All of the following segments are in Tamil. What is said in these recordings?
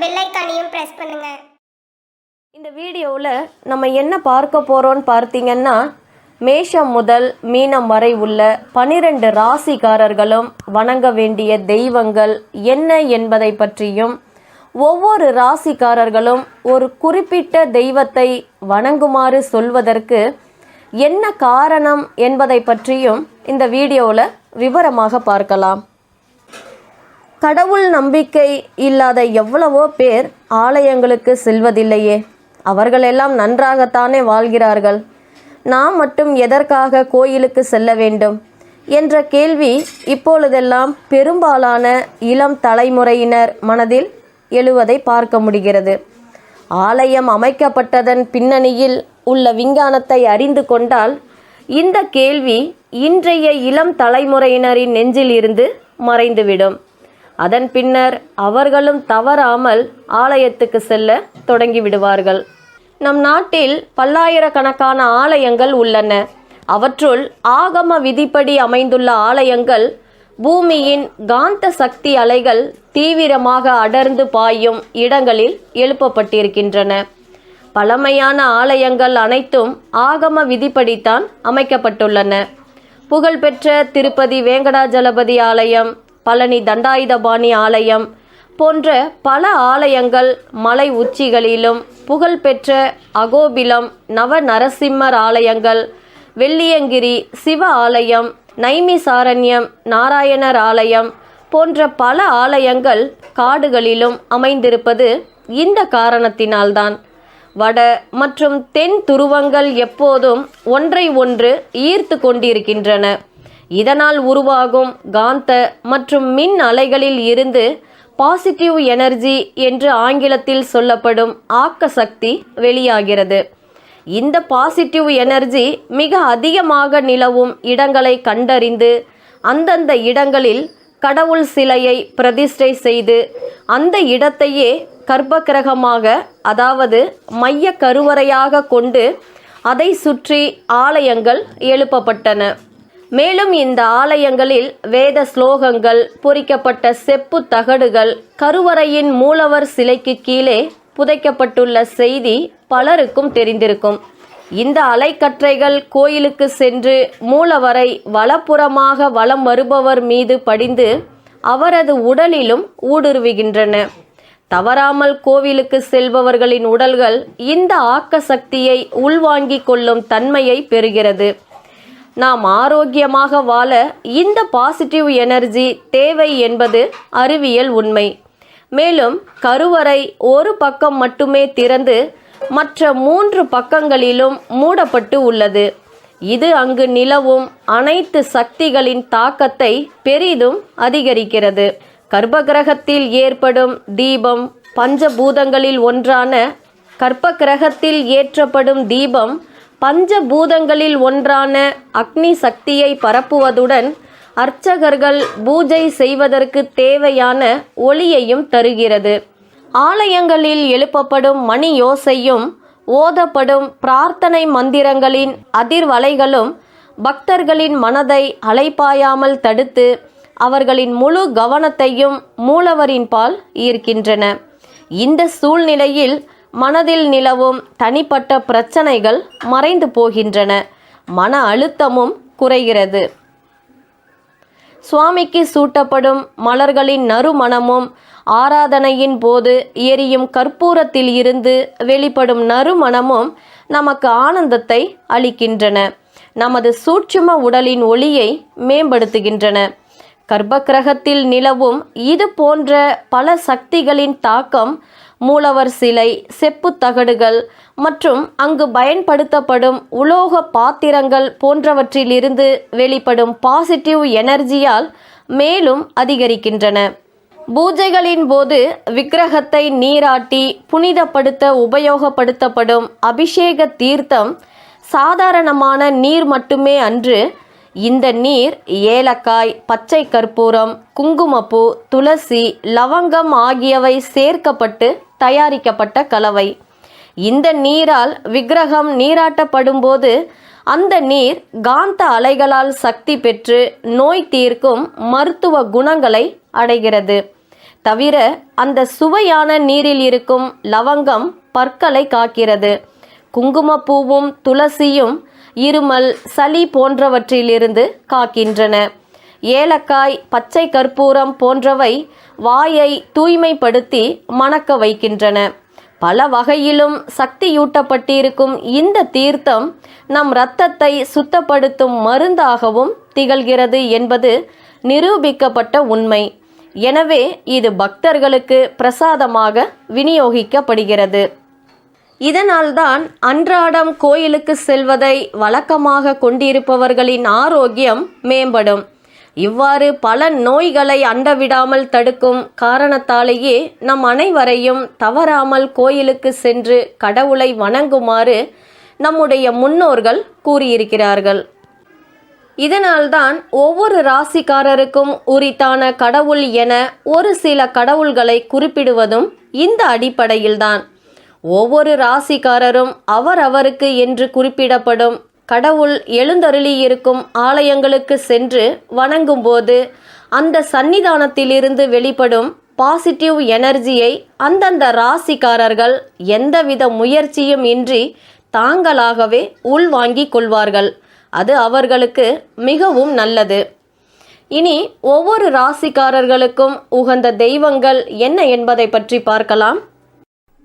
பெல் ஐக்கானையும் ப்ரெஸ் பண்ணுங்க. இந்த வீடியோவில் நம்ம என்ன பார்க்க போகிறோம்னு பார்த்தீங்கன்னா மேஷம் முதல் மீனம் வரை உள்ள பனிரெண்டு ராசிக்காரர்களும் வணங்க வேண்டிய தெய்வங்கள் என்ன என்பதை பற்றியும் ஒவ்வொரு ராசிக்காரர்களும் ஒரு குறிப்பிட்ட தெய்வத்தை வணங்குமாறு சொல்வதற்கு என்ன காரணம் என்பதை பற்றியும் இந்த வீடியோவில் விவரமாக பார்க்கலாம். கடவுள் நம்பிக்கை இல்லாத எவ்வளவோ பேர் ஆலயங்களுக்கு செல்வதில்லையே. அவர்களெல்லாம் நன்றாகத்தானே வாழ்கிறார்கள். நாம் மட்டும் எதற்காக கோயிலுக்கு செல்ல வேண்டும்? என்ற கேள்வி இப்பொழுதெல்லாம் பெரும்பாலான இளம் தலைமுறையினர் மனதில் எழுவதை பார்க்க முடிகிறது. ஆலயம் அமைக்கப்பட்டதன் பின்னணியில் உள்ள விஞ்ஞானத்தை அறிந்து கொண்டால் இந்த கேள்வி இன்றைய இளம் தலைமுறையினரின் நெஞ்சில் இருந்து மறைந்துவிடும். அதன் பின்னர் அவர்களும் தவறாமல் ஆலயத்துக்கு செல்ல தொடங்கி விடுவார்கள் நம் நாட்டில் பல்லாயிரக்கணக்கான ஆலயங்கள் உள்ளன. அவற்றுள் ஆகம விதிப்படி அமைந்துள்ள ஆலயங்கள் பூமியின் காந்த சக்தி அலைகள் தீவிரமாக அடர்ந்து பாயும் இடங்களில் எழுப்பப்பட்டிருக்கின்றன. பழமையான ஆலயங்கள் அனைத்தும் ஆகம விதிப்படித்தான் அமைக்கப்பட்டுள்ளன. புகழ்பெற்ற திருப்பதி வேங்கடாஜலபதி ஆலயம் பழனி தண்டாயுதபாணி ஆலயம் போன்ற பல ஆலயங்கள் மலை உச்சிகளிலும் புகழ்பெற்ற அகோபிலம் நவ நரசிம்மர் ஆலயங்கள் வெள்ளியங்கிரி சிவ ஆலயம் நைமிசாரண்யம் நாராயணர் ஆலயம் போன்ற பல ஆலயங்கள் காடுகளிலும் அமைந்திருப்பது இந்த காரணத்தினால்தான். வட மற்றும் தென் துருவங்கள் எப்போதும் ஒன்றை ஒன்று ஈர்த்து கொண்டிருக்கின்றன. இதனால் உருவாகும் காந்த மற்றும் மின் அலைகளில் இருந்து பாசிட்டிவ் எனர்ஜி என்று ஆங்கிலத்தில் சொல்லப்படும் ஆக்க சக்தி வெளியாகிறது. இந்த பாசிட்டிவ் எனர்ஜி மிக அதிகமாக நிலவும் இடங்களை கண்டறிந்து அந்தந்த இடங்களில் கடவுள் சிலையை பிரதிஷ்டை செய்து அந்த இடத்தையே கர்ப்பகிரகமாக அதாவது மைய கருவறையாக கொண்டு அதை சுற்றி ஆலயங்கள் எழுப்பப்பட்டன. மேலும் இந்த ஆலயங்களில் வேத ஸ்லோகங்கள் பொறிக்கப்பட்ட செப்பு தகடுகள் கருவறையின் மூலவர் சிலைக்கு கீழே புதைக்கப்பட்டுள்ள செய்தி பலருக்கும் தெரிந்திருக்கும். இந்த அலைக்கற்றைகள் கோயிலுக்கு சென்று மூலவரை வலப்புறமாக வலம் வருபவர் மீது படிந்து அவரது உடலிலும் ஊடுருவுகின்றன. தவறாமல் கோவிலுக்கு செல்பவர்களின் உடல்கள் இந்த ஆக்க சக்தியை உள்வாங்கிக் கொள்ளும் தன்மையை பெறுகிறது. நாம் ஆரோக்கியமாக வாழ இந்த பாசிட்டிவ் எனர்ஜி தேவை என்பது அறிவியல் உண்மை. மேலும் கருவறை ஒரு பக்கம் மட்டுமே திறந்து மற்ற மூன்று பக்கங்களிலும் மூடப்பட்டு உள்ளது. இது அங்கு நிலவும் அனைத்து சக்திகளின் தாக்கத்தை பெரிதும் அதிகரிக்கிறது. கர்ப்பகிரகத்தில் ஏற்படும் தீபம் பஞ்சபூதங்களில் ஒன்றான கர்ப்பகிரகத்தில் ஏற்றப்படும் தீபம் பஞ்சபூதங்களில் ஒன்றான அக்னி சக்தியை பரப்புவதுடன் அர்ச்சகர்கள் பூஜை செய்வதற்கு தேவையான ஒளியையும் தருகிறது. ஆலயங்களில் எழுப்பப்படும் மணி யோசையும் ஓதப்படும் பிரார்த்தனை மந்திரங்களின் அதிர்வலைகளும் பக்தர்களின் மனதை அலைப்பாயாமல் தடுத்து அவர்களின் முழு கவனத்தையும் மூலவரின் பால் ஈர்க்கின்றன. இந்த சூழ்நிலையில் மனதில் நிலவும் தனிப்பட்ட பிரச்சனைகள் மறைந்து போகின்றன. மன அழுத்தமும் குறைகிறது. சுவாமிக்கு சூட்டப்படும் மலர்களின் நறுமணமும் ஆராதனையின் போது எரியும் கற்பூரத்தில் இருந்து வெளிப்படும் நறுமணமும் நமக்கு ஆனந்தத்தை அளிக்கின்றன. நமது சூட்சும உடலின் ஒளியை மேம்படுத்துகின்றன. கர்ப்பகிரகத்தில் நிலவும் இது போன்ற பல சக்திகளின் தாக்கம் மூலவர் சிலை செப்பு தகடுகள் மற்றும் அங்கு பயன்படுத்தப்படும் உலோக பாத்திரங்கள் போன்றவற்றிலிருந்து வெளிப்படும் பாசிட்டிவ் எனர்ஜியால் மேலும் அதிகரிக்கின்றன. பூஜைகளின் போது விக்கிரகத்தை நீராட்டி புனிதப்படுத்த உபயோகப்படுத்தப்படும் அபிஷேக தீர்த்தம் சாதாரணமான நீர் மட்டுமே அன்று. இந்த நீர் ஏலக்காய் பச்சை கற்பூரம் குங்குமப்பூ துளசி லவங்கம் ஆகியவை சேர்க்கப்பட்டு தயாரிக்கப்பட்ட கலவை. இந்த நீரால் விக்கிரகம் நீராட்டப்படும்போது அந்த நீர் காந்த அலைகளால் சக்தி பெற்று நோய் தீர்க்கும் மருத்துவ குணங்களை அடைகிறது. தவிர அந்த சுவையான நீரில் இருக்கும் லவங்கம் பற்களை காக்கிறது. குங்குமப்பூவும் துளசியும் இருமல் சளி போன்றவற்றிலிருந்து காக்கின்றன. ஏலக்காய் பச்சை கற்பூரம் போன்றவை வாயை தூய்மைப்படுத்தி மணக்க வைக்கின்றன. பல வகையிலும் சக்தியூட்டப்பட்டிருக்கும் இந்த தீர்த்தம் நம் இரத்தத்தை சுத்தப்படுத்தும் மருந்தாகவும் திகழ்கிறது என்பது நிரூபிக்கப்பட்ட உண்மை. எனவே இது பக்தர்களுக்கு பிரசாதமாக விநியோகிக்கப்படுகிறது. இதனால்தான் அன்றாடம் கோயிலுக்கு செல்வதை வழக்கமாக கொண்டிருப்பவர்களின் ஆரோக்கியம் மேம்படும். இவ்வாறு பல நோய்களை அண்டவிடாமல் தடுக்கும் காரணத்தாலேயே நம் அனைவரையும் தவறாமல் கோயிலுக்கு சென்று கடவுளை வணங்குமாறு நம்முடைய முன்னோர்கள் கூறியிருக்கிறார்கள். இதனால்தான் ஒவ்வொரு ராசிக்காரருக்கும் உரித்தான கடவுள் என ஒரு சில கடவுள்களை குறிப்பிடுவதும் இந்த அடிப்படையில்தான். ஒவ்வொரு ராசிக்காரரும் அவரவருக்கு என்று குறிப்பிடப்படும் கடவுள் எழுந்தருளியிருக்கும் ஆலயங்களுக்கு சென்று வணங்கும்போது அந்த சன்னிதானத்திலிருந்து வெளிப்படும் பாசிட்டிவ் எனர்ஜியை அந்தந்த ராசிக்காரர்கள் எந்தவித முயற்சியும் இன்றி தாங்களாகவே உள்வாங்கிக் கொள்வார்கள். அது அவர்களுக்கு மிகவும் நல்லது. இனி ஒவ்வொரு ராசிக்காரர்களுக்கும் உகந்த தெய்வங்கள் என்ன என்பதை பற்றி பார்க்கலாம்.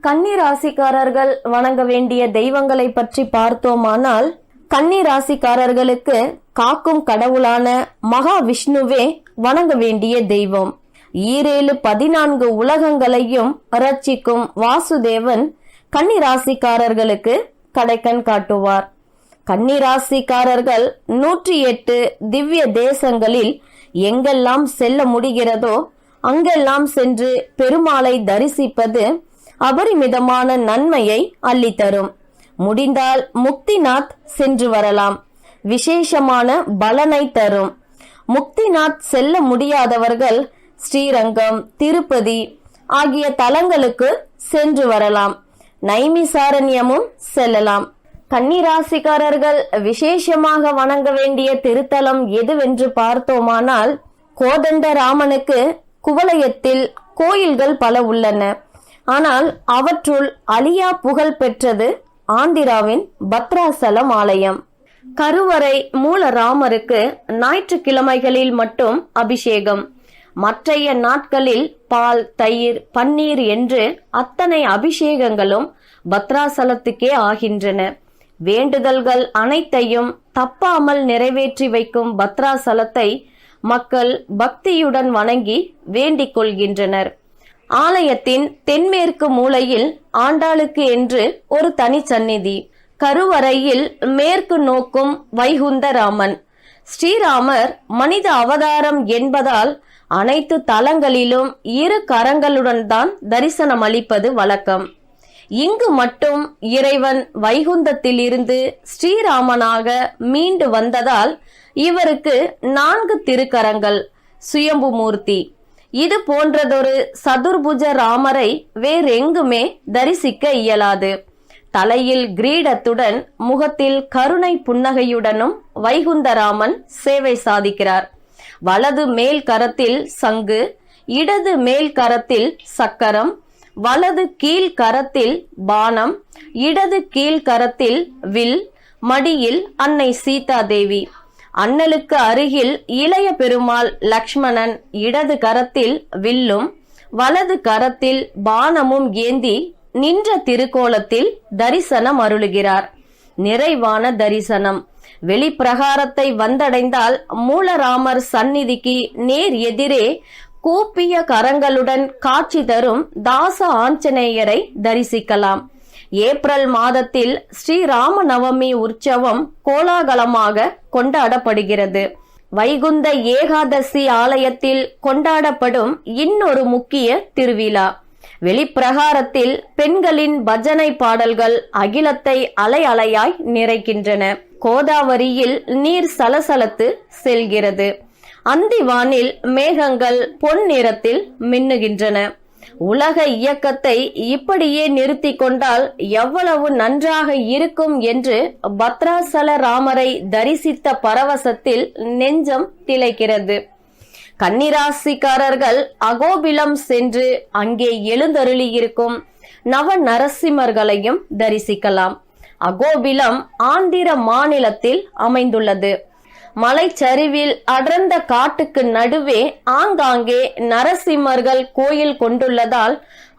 கன்னி ராசிக்காரர்கள் வணங்க வேண்டிய தெய்வங்களை பற்றி பார்த்தோமானால் கன்னி ராசிக்காரர்களுக்கு காக்கும் கடவுளான மகா விஷ்ணுவே வணங்க வேண்டிய தெய்வம். ஈரேழு பதினான்கு உலகங்களையும் ரட்சிக்கும் வாசுதேவன் கன்னி ராசிக்காரர்களுக்கு கடைக்கண் காட்டுவார். கன்னி ராசிக்காரர்கள் நூற்றி எட்டு திவ்ய தேசங்களில் எங்கெல்லாம் செல்ல முடிகிறதோ அங்கெல்லாம் சென்று பெருமாளை தரிசிப்பது அபரிமிதமான நன்மையை அள்ளித்தரும். முடிந்தால் முக்திநாத் சென்று வரலாம். விசேஷமான பலனை தரும். முக்திநாத் செல்ல முடியாதவர்கள் ஸ்ரீரங்கம் திருப்பதி ஆகிய தலங்களுக்கு சென்று வரலாம். நைமிசாரண்யமும் செல்லலாம். கன்னிராசிக்காரர்கள் விசேஷமாக வணங்க வேண்டிய திருத்தலம் எதுவென்று பார்த்தோமானால் கோதண்ட ராமனுக்கு குவலயத்தில் கோயில்கள் பல உள்ளன. ஆனால் அவற்றுள் அலியா புகழ் பெற்றது ஆந்திராவின் பத்ராசலம் ஆலயம். கருவறை மூலராமருக்கு ஞாயிற்றுக்கிழமைகளில் மட்டும் அபிஷேகம். மற்றைய நாட்களில் பால் தயிர் பன்னீர் என்று அத்தனை அபிஷேகங்களும் பத்ராசலத்துக்கே ஆகின்றன. வேண்டுதல்கள் அனைத்தையும் தப்பாமல் நிறைவேற்றி வைக்கும் பத்ராசலத்தை மக்கள் பக்தியுடன் வணங்கி வேண்டிக் கொள்கின்றனர். ஆலயத்தின் தென்மேற்கு மூலையில் ஆண்டாளுக்கு என்று ஒரு தனி சந்நிதி. கருவறையில் மேற்கு நோக்கும் வைகுந்தராமன். ஸ்ரீராமர் மனித அவதாரம் என்பதால் அனைத்து தலங்களிலும் இரு கரங்களுடன் தான் தரிசனம் அளிப்பது வழக்கம். இங்கு மட்டும் இறைவன் வைகுந்தத்திலிருந்து ஸ்ரீராமனாக மீண்டு வந்ததால் இவருக்கு நான்கு திருக்கரங்கள் சுயம்பு மூர்த்தி. இது போன்றதொரு சதுர்புஜ ராமரை வேறெங்குமே தரிசிக்க இயலாது. தலையில் கிரீடத்துடன் முகத்தில் கருணை புன்னகையுடனும் வைகுந்தராமன் சேவை சாதிக்கிறார். வலது மேல் கரத்தில் சங்கு இடது மேல் கரத்தில் சக்கரம் வலது கீழ் கரத்தில் பானம் இடது கீழ் கரத்தில் வில் மடியில் அன்னை சீதா தேவி அண்ணலுக்கு அருகில் இளைய பெருமாள் லக்ஷ்மணன் இடது கரத்தில் வில்லும் வலது கரத்தில் பானமும் ஏந்தி நின்ற திருக்கோலத்தில் தரிசனம் அருளுகிறார். நிறைவான தரிசனம். வெளிப்பிரகாரத்தை வந்தடைந்தால் மூலராமர் சந்நிதிக்கு நேர் எதிரே கூப்பிய கரங்களுடன் காட்சி தரும் தாச ஆஞ்சநேயரை தரிசிக்கலாம். ஏப்ரல் மாதத்தில் ஸ்ரீராம நவமி உற்சவம் கோலாகலமாக கொண்டாடப்படுகிறது. வைகுந்த ஏகாதசி ஆலயத்தில் கொண்டாடப்படும் இன்னொரு முக்கிய திருவிழா. வெளிப்பிரகாரத்தில் பெண்களின் பஜனை பாடல்கள் அகிலத்தை அலை அலையாய் நிறைக்கின்றன. கோதாவரியில் நீர் சலசலத்து செல்கிறது. அந்திவானில் மேகங்கள் பொன் நிறத்தில் மின்னுகின்றன. உலக இயக்கத்தை இப்படியே நிறுத்தி கொண்டால் எவ்வளவு நன்றாக இருக்கும் என்று பத்ராசல ராமரை தரிசித்த பரவசத்தில் நெஞ்சம் திளைக்கிறது. கன்னிராசிக்காரர்கள் அகோபிலம் சென்று அங்கே எழுந்தருளியிருக்கும் நவ நரசிம்மர்களையும் தரிசிக்கலாம். அகோபிலம் ஆந்திர மாநிலத்தில் அமைந்துள்ளது. மலைச்சரிவில் அடர்ந்த காட்டுக்கு நடுவே ஆங்காங்கே நரசிம்மர்கள் கோயில் கொண்டுள்ளதால்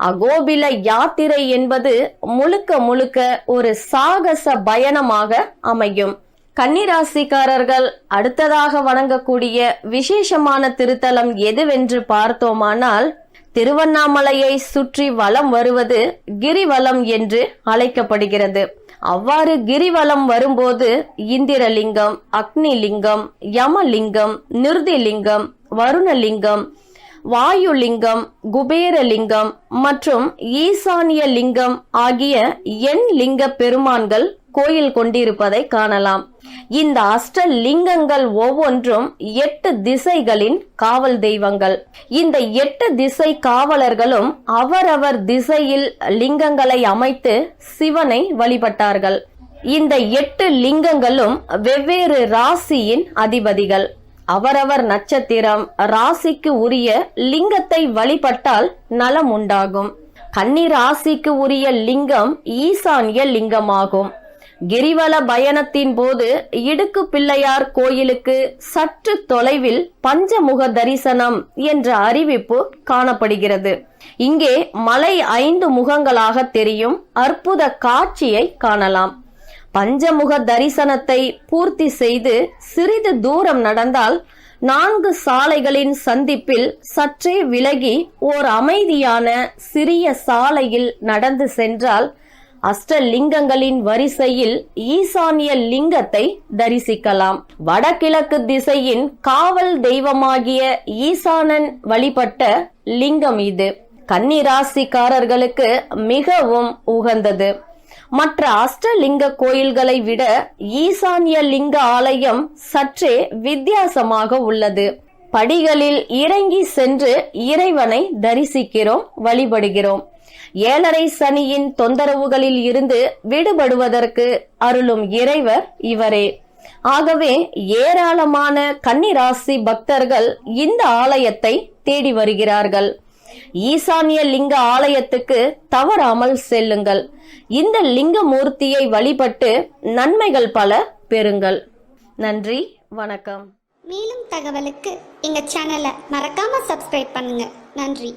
அகோபில யாத்திரை என்பது முழுக்க முழுக்க ஒரு சாகச பயணமாக அமையும். கன்னிராசிக்காரர்கள் அடுத்ததாக வணங்கக்கூடிய விசேஷமான திருத்தலம் எதுவென்று பார்த்தோமானால் திருவண்ணாமலையை சுற்றி வலம் வருவது கிரிவலம் என்று அழைக்கப்படுகிறது. அவ்வாறு கிரிவலம் வரும்போது இந்திரலிங்கம் அக்னிலிங்கம் யமலிங்கம் நிருதிலிங்கம் வருணலிங்கம் வாயுலிங்கம் குபேரலிங்கம் மற்றும் ஈசானிய லிங்கம் ஆகிய எண் லிங்க பெருமான்கள் கோயில் கொண்டிருப்பதை காணலாம். இந்த அஷ்ட லிங்கங்கள் ஒவ்வொன்றும் எட்டு திசைகளின் காவல் தெய்வங்கள். இந்த எட்டு திசை காவலர்களும் அவரவர் திசையில் லிங்கங்களை அமைத்து சிவனை வழிபட்டார்கள். இந்த எட்டு லிங்கங்களும் வெவ்வேறு ராசியின் அதிபதிகள். அவரவர் நட்சத்திரம் ராசிக்கு உரிய லிங்கத்தை வழிபட்டால் நலம் உண்டாகும் கன்னி ராசிக்கு உரிய லிங்கம் ஈசான்ய லிங்கமாகும். கிரிவல பயணத்தின் போது இடுக்கு பிள்ளையார் கோயிலுக்கு சற்று தொலைவில் பஞ்சமுக தரிசனம் என்ற அறிவிப்பு காணப்படுகிறது. இங்கே மலை ஐந்து முகங்களாக தெரியும். அற்புத காட்சியை காணலாம். பஞ்சமுக தரிசனத்தை பூர்த்தி செய்து சிறிது தூரம் நடந்தால் நான்கு சாலைகளின் சந்திப்பில் சற்றே விலகி ஓர் அமைதியான சிறிய சாலையில் நடந்து சென்றால் அஷ்டலிங்கங்களின் வரிசையில் ஈசானிய லிங்கத்தை தரிசிக்கலாம். வடகிழக்கு திசையின் காவல் தெய்வமாகிய ஈசானன் வழிபட்ட லிங்கம் இது. கன்னிராசிக்காரர்களுக்கு மிகவும் உகந்தது. மற்ற அஷ்டலிங்க கோயில்களை விட ஈசான்ய லிங்க ஆலயம் சற்றே வித்தியாசமாக உள்ளது. படிகளில் இறங்கி சென்று இறைவனை தரிசிக்கிறோம் வழிபடுகிறோம். ஏழரை சனியின் தொந்தரவுகளில் இருந்து விடுபடுவதற்கு அருளும் இறைவர் இவரே. ஆகவே ஏராளமான கன்னிராசி பக்தர்கள் இந்த ஆலயத்தை தேடி வருகிறார்கள். ஈசானிய லிங்க ஆலயத்துக்கு தவறாமல் செல்லுங்கள். இந்த லிங்க மூர்த்தியை வழிபட்டு நன்மைகள் பல பெறுங்கள். நன்றி வணக்கம். மேலும் தகவலுக்கு எங்க சேனலை மறக்காம சப்ஸ்கிரைப் பண்ணுங்கள் நன்றி.